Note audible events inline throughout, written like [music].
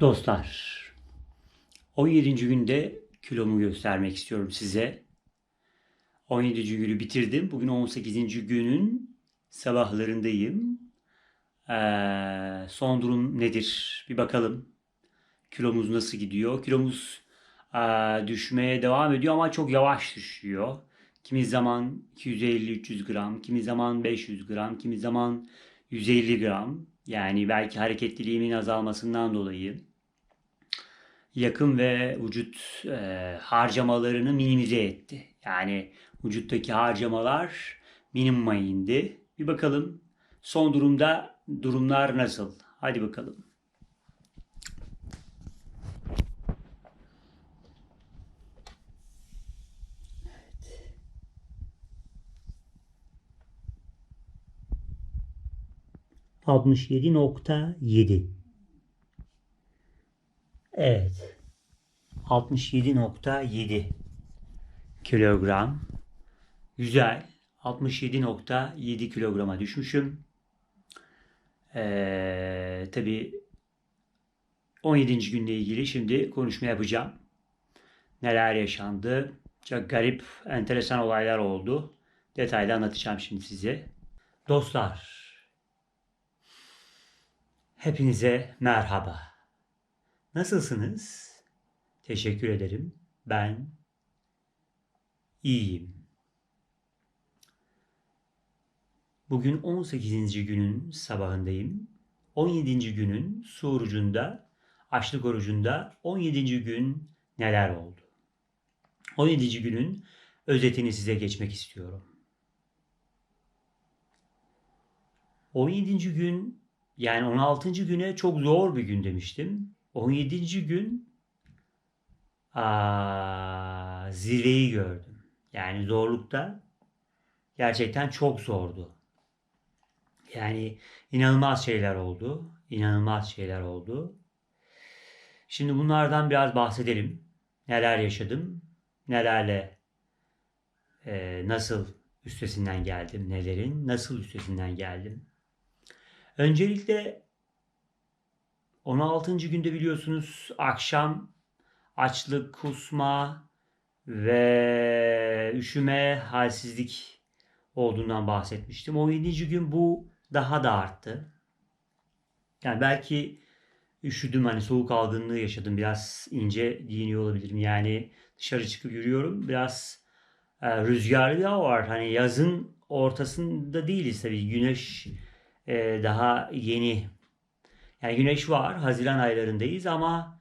Dostlar, 17. günde kilomu göstermek istiyorum size. 17. günü bitirdim. Bugün 18. günün sabahlarındayım. Ee, son durum nedir? Bir bakalım. Kilomuz nasıl gidiyor? Kilomuz ee, düşmeye devam ediyor ama çok yavaş düşüyor. Kimi zaman 250-300 gram, kimi zaman 500 gram, kimi zaman 150 gram. Yani belki hareketliliğimin azalmasından dolayı yakın ve vücut e, harcamalarını minimize etti. Yani vücuttaki harcamalar minimuma indi. Bir bakalım son durumda durumlar nasıl? Hadi bakalım. Nokta yedi. Evet. 67.7 kilogram. Güzel. 67.7 kilograma düşmüşüm. Ee, tabii 17. günle ilgili şimdi konuşma yapacağım. Neler yaşandı? Çok garip, enteresan olaylar oldu. Detaylı anlatacağım şimdi size. Dostlar, hepinize merhaba. Nasılsınız? Teşekkür ederim. Ben iyiyim. Bugün 18. günün sabahındayım. 17. günün su orucunda, açlık orucunda 17. gün neler oldu? 17. günün özetini size geçmek istiyorum. 17. gün yani 16. güne çok zor bir gün demiştim. 17. gün aa, zirveyi gördüm. Yani zorlukta gerçekten çok zordu. Yani inanılmaz şeyler oldu. İnanılmaz şeyler oldu. Şimdi bunlardan biraz bahsedelim. Neler yaşadım, nelerle e, nasıl üstesinden geldim, nelerin nasıl üstesinden geldim. Öncelikle 16. günde biliyorsunuz akşam açlık, kusma ve üşüme, halsizlik olduğundan bahsetmiştim. 17. gün bu daha da arttı. Yani belki üşüdüm hani soğuk algınlığı yaşadım. Biraz ince giyiniyor olabilirim. Yani dışarı çıkıp yürüyorum. Biraz e, rüzgarlı da var. Hani yazın ortasında değiliz tabii. Güneş e, daha yeni yani güneş var. Haziran aylarındayız ama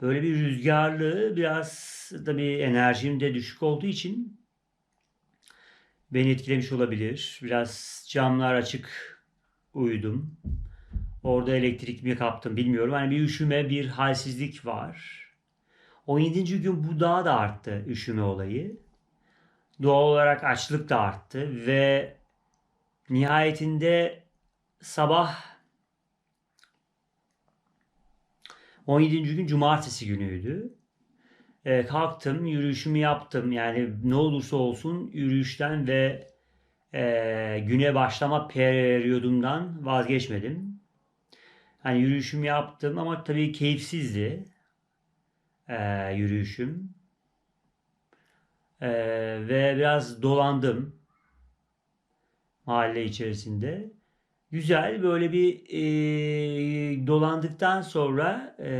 böyle bir rüzgarlı biraz tabii enerjim de düşük olduğu için beni etkilemiş olabilir. Biraz camlar açık uyudum. Orada elektrik mi kaptım bilmiyorum. Hani bir üşüme, bir halsizlik var. 17. gün bu daha da arttı üşüme olayı. Doğal olarak açlık da arttı ve nihayetinde sabah 17. gün cumartesi günüydü. E, kalktım, yürüyüşümü yaptım. Yani ne olursa olsun yürüyüşten ve e, güne başlama periyodumdan vazgeçmedim. Hani yürüyüşümü yaptım ama tabii keyifsizdi e, yürüyüşüm. E, ve biraz dolandım mahalle içerisinde. Güzel böyle bir e, dolandıktan sonra e,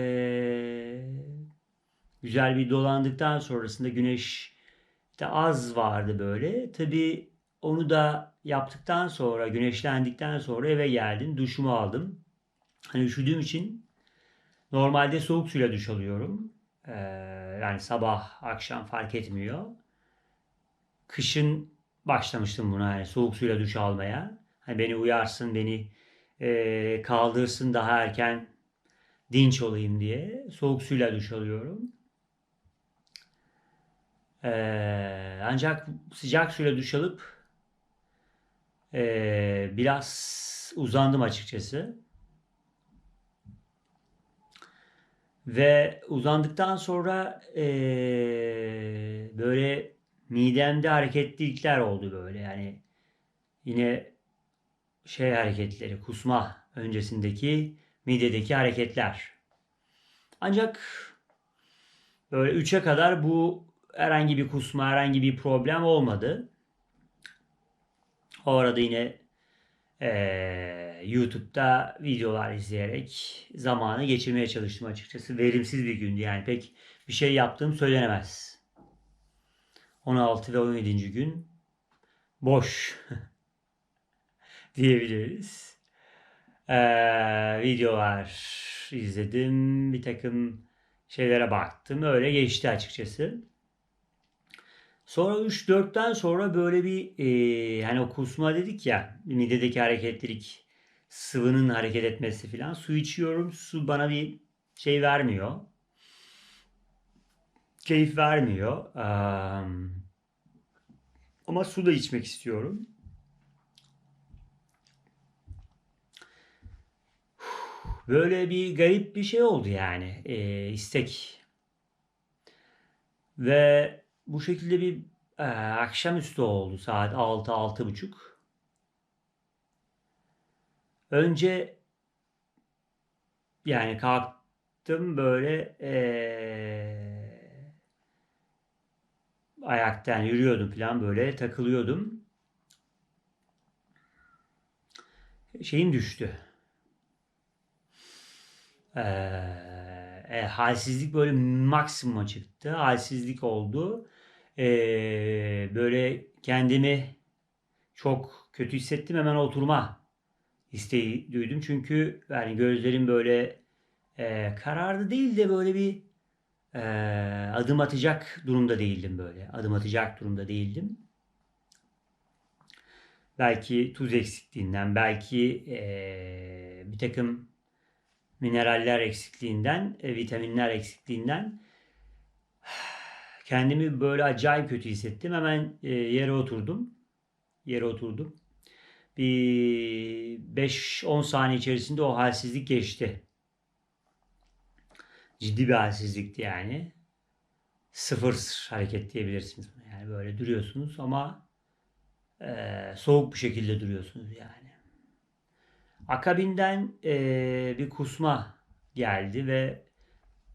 güzel bir dolandıktan sonrasında güneş işte az vardı böyle. Tabi onu da yaptıktan sonra güneşlendikten sonra eve geldim duşumu aldım. Hani üşüdüğüm için normalde soğuk suyla duş alıyorum. Ee, yani sabah akşam fark etmiyor. Kışın başlamıştım buna yani soğuk suyla duş almaya. Hani beni uyarsın, beni e, kaldırsın daha erken dinç olayım diye soğuk suyla duş alıyorum. E, ancak sıcak suyla duş alıp e, biraz uzandım açıkçası. Ve uzandıktan sonra e, böyle midemde hareketlilikler oldu böyle yani yine şey hareketleri, kusma öncesindeki midedeki hareketler. Ancak böyle 3'e kadar bu herhangi bir kusma, herhangi bir problem olmadı. O arada yine eee, YouTube'da videolar izleyerek zamanı geçirmeye çalıştım açıkçası. Verimsiz bir gündü yani pek bir şey yaptığım söylenemez. 16 ve 17. gün boş [laughs] diyebiliriz. Eee, videolar izledim. Bir takım şeylere baktım. Öyle geçti açıkçası. Sonra 3-4'ten sonra böyle bir eee, hani o kusma dedik ya midedeki hareketlilik sıvının hareket etmesi falan su içiyorum su bana bir şey vermiyor keyif vermiyor Eee, ama su da içmek istiyorum böyle bir garip bir şey oldu yani eee, istek ve bu şekilde bir eee, akşamüstü oldu saat 6 buçuk. Önce yani kalktım böyle eee ayaktan yürüyordum falan böyle takılıyordum. Şeyim düştü. Eee, e, halsizlik böyle maksimuma çıktı. Halsizlik oldu. Eee, böyle kendimi çok kötü hissettim. Hemen oturma isteği duydum. Çünkü yani gözlerim böyle eee, karardı değil de böyle bir eee, adım atacak durumda değildim böyle. Adım atacak durumda değildim. Belki tuz eksikliğinden, belki eee, bir takım mineraller eksikliğinden, e, vitaminler eksikliğinden [sighs] kendimi böyle acayip kötü hissettim. Hemen e, yere oturdum. Yere oturdum. Bir 5-10 saniye içerisinde o halsizlik geçti. Ciddi bir halsizlikti yani. Sıfır hareket diyebilirsiniz. Yani böyle duruyorsunuz ama e, soğuk bir şekilde duruyorsunuz yani. Akabinden e, bir kusma geldi ve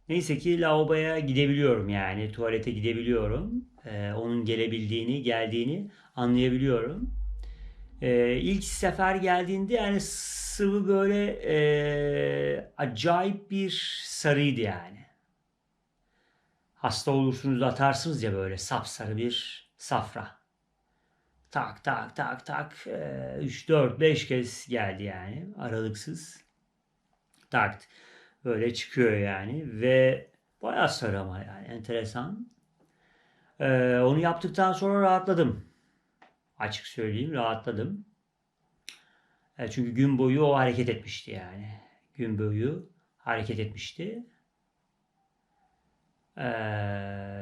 neyse ki lavaboya gidebiliyorum yani tuvalete gidebiliyorum. E, onun gelebildiğini, geldiğini anlayabiliyorum. E, ilk sefer geldiğinde yani sıvı böyle e, acayip bir sarıydı yani. Hasta olursunuz atarsınız ya böyle sapsarı bir safra. Tak tak tak tak 3 4 5 kez geldi yani aralıksız. Tak böyle çıkıyor yani ve bayağı sarı ama yani enteresan. Ee, onu yaptıktan sonra rahatladım. Açık söyleyeyim rahatladım. E, çünkü gün boyu o hareket etmişti yani. Gün boyu hareket etmişti. Ee,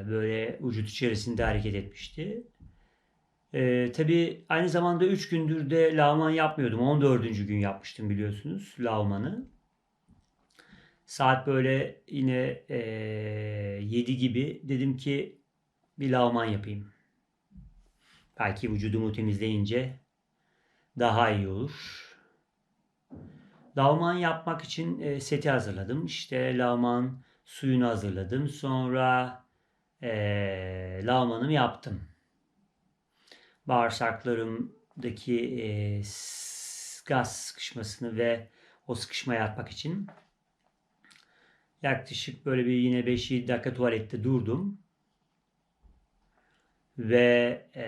böyle vücut içerisinde hareket etmişti. Ee, tabii aynı zamanda 3 gündür de lavman yapmıyordum. 14. gün yapmıştım biliyorsunuz lavmanı. Saat böyle yine e, 7 gibi dedim ki bir lavman yapayım. Belki vücudumu temizleyince daha iyi olur. Lavman yapmak için e, seti hazırladım. İşte lavman suyunu hazırladım. Sonra e, lavmanımı yaptım bağırsaklarımdaki e, gaz sıkışmasını ve o sıkışmayı atmak için yaklaşık böyle bir yine 5-7 dakika tuvalette durdum ve e,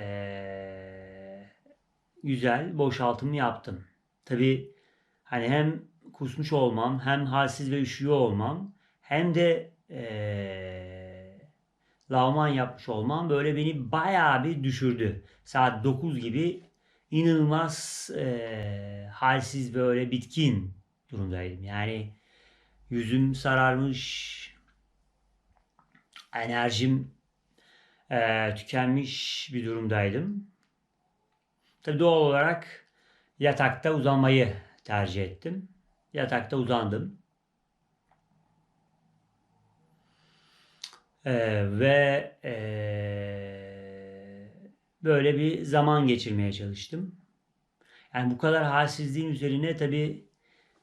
güzel boşaltımı yaptım. Tabi hani hem kusmuş olmam hem halsiz ve üşüyor olmam hem de e, lavman yapmış olmam böyle beni bayağı bir düşürdü. Saat 9 gibi inanılmaz e, halsiz böyle bitkin durumdaydım. Yani yüzüm sararmış, enerjim e, tükenmiş bir durumdaydım. Tabii doğal olarak yatakta uzanmayı tercih ettim. Yatakta uzandım. Ee, ve ee, böyle bir zaman geçirmeye çalıştım. Yani bu kadar halsizliğin üzerine tabi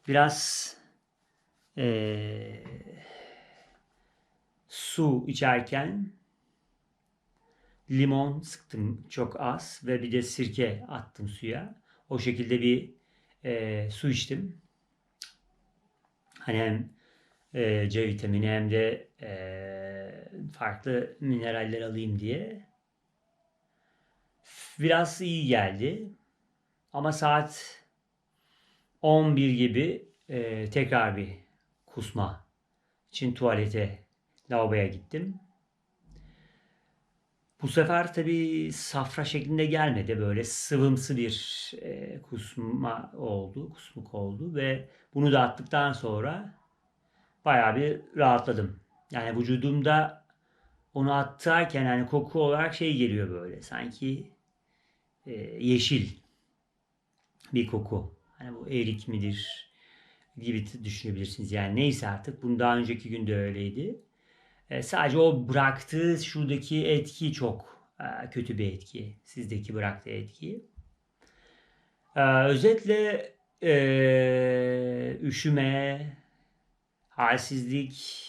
biraz ee, su içerken limon sıktım çok az ve bir de sirke attım suya. O şekilde bir e, su içtim. Hani hem e, C vitamini hem de e, farklı mineraller alayım diye. Biraz iyi geldi. Ama saat 11 gibi e, tekrar bir kusma için tuvalete, lavaboya gittim. Bu sefer tabii safra şeklinde gelmedi. Böyle sıvımsı bir e, kusma oldu, kusmuk oldu ve bunu da attıktan sonra bayağı bir rahatladım. Yani vücudumda onu atarken hani koku olarak şey geliyor böyle sanki e, yeşil bir koku. Hani bu erik midir gibi düşünebilirsiniz. Yani neyse artık. Bunu daha önceki günde öyleydi. E, sadece o bıraktığı şuradaki etki çok e, kötü bir etki. Sizdeki bıraktığı etki. E, özetle e, üşüme, halsizlik,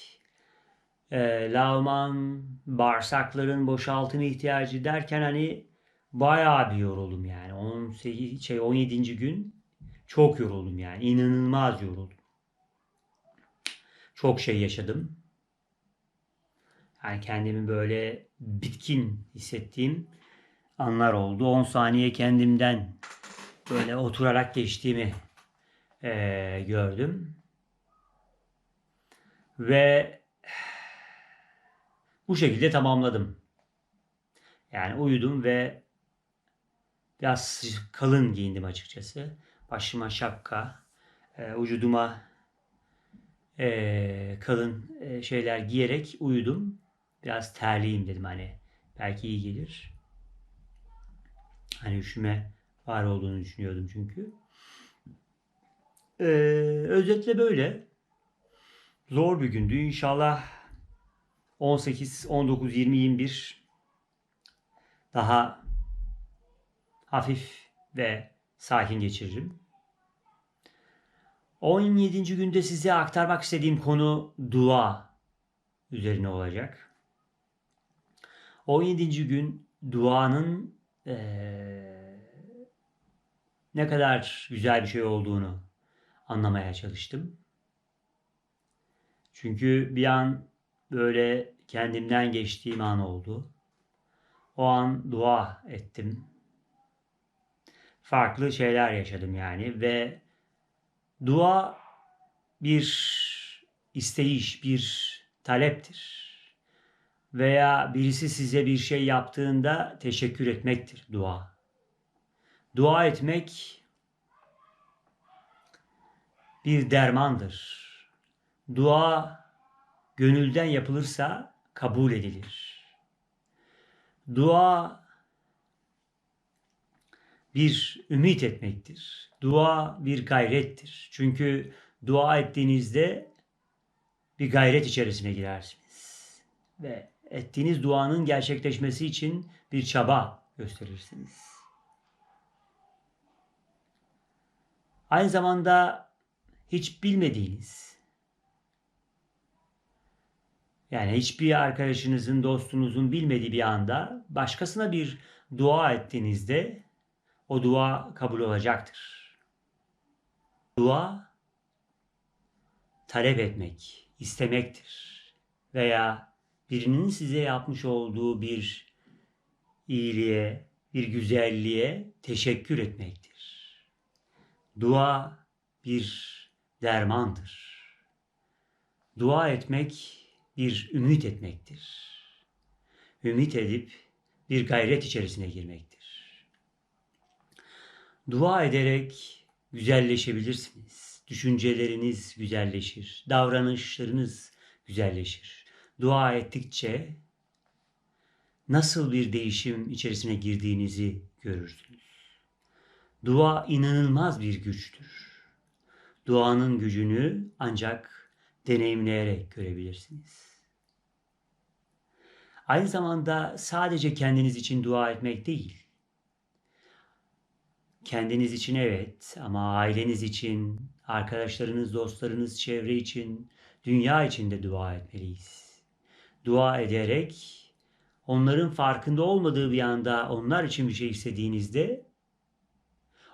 e, lavman, bağırsakların boşaltım ihtiyacı derken hani bayağı bir yoruldum yani. 18, şey 17. gün çok yoruldum yani. İnanılmaz yoruldum. Çok şey yaşadım. Yani kendimi böyle bitkin hissettiğim anlar oldu. 10 saniye kendimden böyle oturarak geçtiğimi e, gördüm. Ve [sighs] bu şekilde tamamladım. Yani uyudum ve biraz kalın giyindim açıkçası. Başıma şapka, e, vücuduma e, kalın e, şeyler giyerek uyudum. Biraz terliyim dedim hani belki iyi gelir. Hani üşüme var olduğunu düşünüyordum çünkü. Ee, özetle böyle. Zor bir gündü. İnşallah 18, 19, 20, 21 daha hafif ve sakin geçiririm. 17. günde size aktarmak istediğim konu dua üzerine olacak. 17. gün duanın ee, ne kadar güzel bir şey olduğunu anlamaya çalıştım. Çünkü bir an böyle kendimden geçtiğim an oldu. O an dua ettim. Farklı şeyler yaşadım yani ve dua bir isteyiş, bir taleptir. Veya birisi size bir şey yaptığında teşekkür etmektir dua. Dua etmek bir dermandır. Dua gönülden yapılırsa kabul edilir. Dua bir ümit etmektir. Dua bir gayrettir. Çünkü dua ettiğinizde bir gayret içerisine girersiniz. Ve ettiğiniz duanın gerçekleşmesi için bir çaba gösterirsiniz. Aynı zamanda hiç bilmediğiniz, yani hiçbir arkadaşınızın, dostunuzun bilmediği bir anda başkasına bir dua ettiğinizde o dua kabul olacaktır. Dua talep etmek, istemektir veya birinin size yapmış olduğu bir iyiliğe, bir güzelliğe teşekkür etmektir. Dua bir dermandır. Dua etmek bir ümit etmektir. Ümit edip bir gayret içerisine girmektir. Dua ederek güzelleşebilirsiniz. Düşünceleriniz güzelleşir, davranışlarınız güzelleşir. Dua ettikçe nasıl bir değişim içerisine girdiğinizi görürsünüz. Dua inanılmaz bir güçtür. Duanın gücünü ancak deneyimleyerek görebilirsiniz. Aynı zamanda sadece kendiniz için dua etmek değil. Kendiniz için evet ama aileniz için, arkadaşlarınız, dostlarınız, çevre için, dünya için de dua etmeliyiz. dua ederek onların farkında olmadığı bir anda onlar için bir şey istediğinizde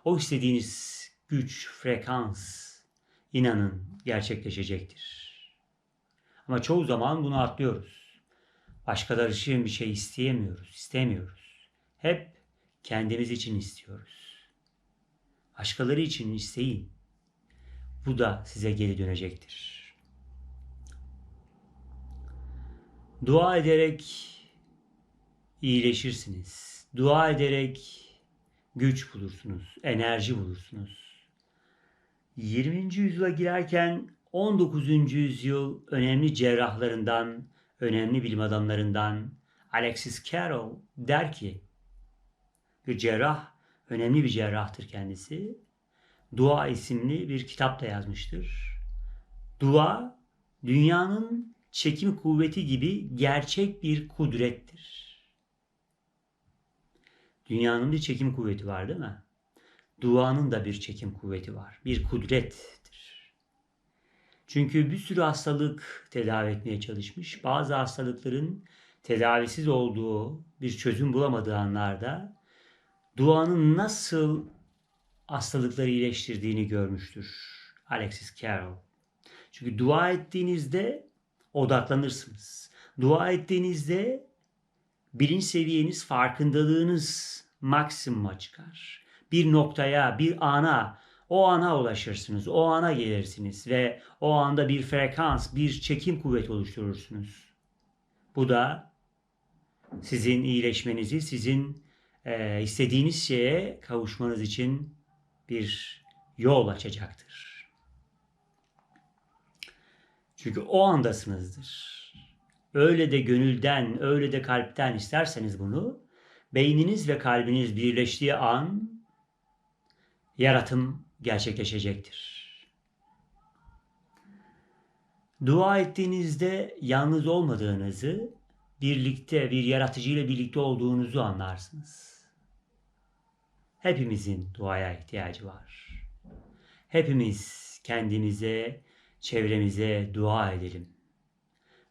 o istediğiniz güç, frekans inanın gerçekleşecektir. Ama çoğu zaman bunu atlıyoruz. Başkaları için bir şey isteyemiyoruz, istemiyoruz. Hep kendimiz için istiyoruz. Başkaları için isteyin. Bu da size geri dönecektir. Dua ederek iyileşirsiniz. Dua ederek güç bulursunuz, enerji bulursunuz. 20. yüzyıla girerken 19. yüzyıl önemli cerrahlarından, önemli bilim adamlarından Alexis Carrel der ki, bir cerrah, önemli bir cerrahtır kendisi. Dua isimli bir kitap da yazmıştır. Dua, dünyanın çekim kuvveti gibi gerçek bir kudrettir. Dünyanın bir çekim kuvveti var değil mi? Duanın da bir çekim kuvveti var. Bir kudrettir. Çünkü bir sürü hastalık tedavi etmeye çalışmış. Bazı hastalıkların tedavisiz olduğu, bir çözüm bulamadığı anlarda duanın nasıl hastalıkları iyileştirdiğini görmüştür Alexis Carrel. Çünkü dua ettiğinizde odaklanırsınız. Dua ettiğinizde bilinç seviyeniz, farkındalığınız maksimuma çıkar. Bir noktaya, bir ana, o ana ulaşırsınız, o ana gelirsiniz ve o anda bir frekans, bir çekim kuvveti oluşturursunuz. Bu da sizin iyileşmenizi, sizin e, istediğiniz şeye kavuşmanız için bir yol açacaktır. Çünkü o andasınızdır. Öyle de gönülden, öyle de kalpten isterseniz bunu, beyniniz ve kalbiniz birleştiği an yaratım gerçekleşecektir. Dua ettiğinizde yalnız olmadığınızı, birlikte bir yaratıcı ile birlikte olduğunuzu anlarsınız. Hepimizin duaya ihtiyacı var. Hepimiz kendimize, çevremize dua edelim.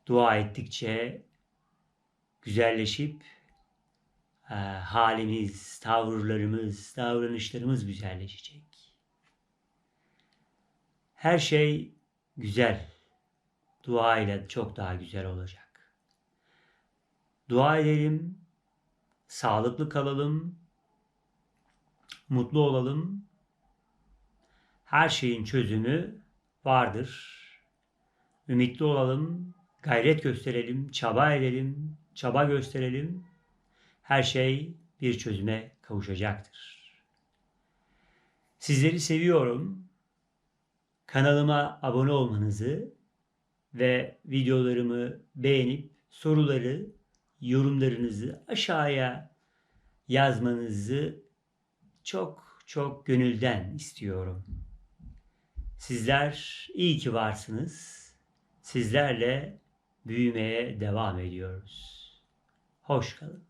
Dua ettikçe güzelleşip e, halimiz, tavırlarımız, davranışlarımız güzelleşecek. Her şey güzel. Dua ile çok daha güzel olacak. Dua edelim, sağlıklı kalalım, mutlu olalım. Her şeyin çözümü vardır. Ümitli olalım, gayret gösterelim, çaba edelim, çaba gösterelim. Her şey bir çözüme kavuşacaktır. Sizleri seviyorum. Kanalıma abone olmanızı ve videolarımı beğenip soruları, yorumlarınızı aşağıya yazmanızı çok çok gönülden istiyorum. Sizler iyi ki varsınız. Sizlerle büyümeye devam ediyoruz. Hoş kalın.